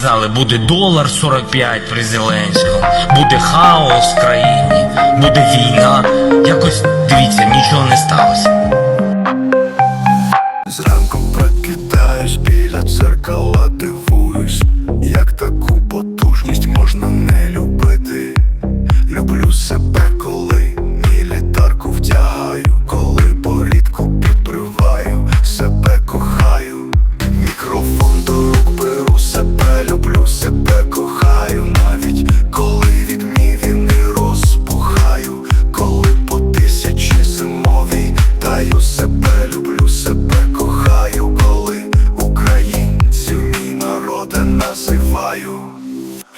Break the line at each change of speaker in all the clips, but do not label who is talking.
Казали, буде долар 45 при Зеленському, буде хаос в країні, буде війна. Якось дивіться, нічого не сталося.
Зранку прокидаюсь біля дзеркала, дивуюсь, як таку потужність можна не.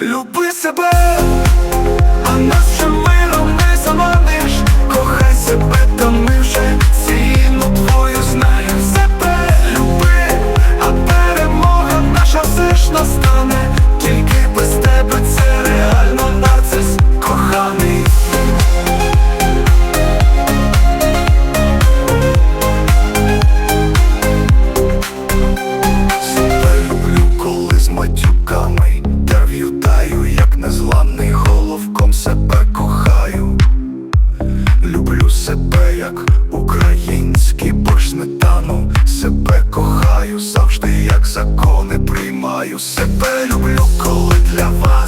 Люби себе, а нас смак український борщ сметану себе кохаю завжди, як закони приймаю, себе люблю, коли для вас.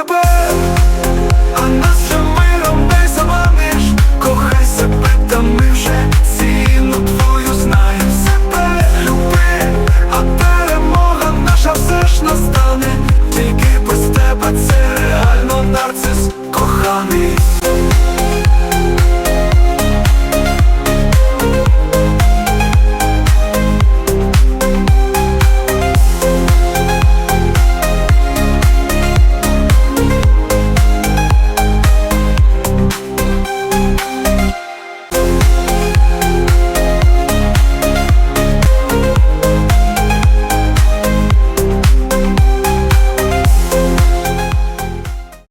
i'm not sure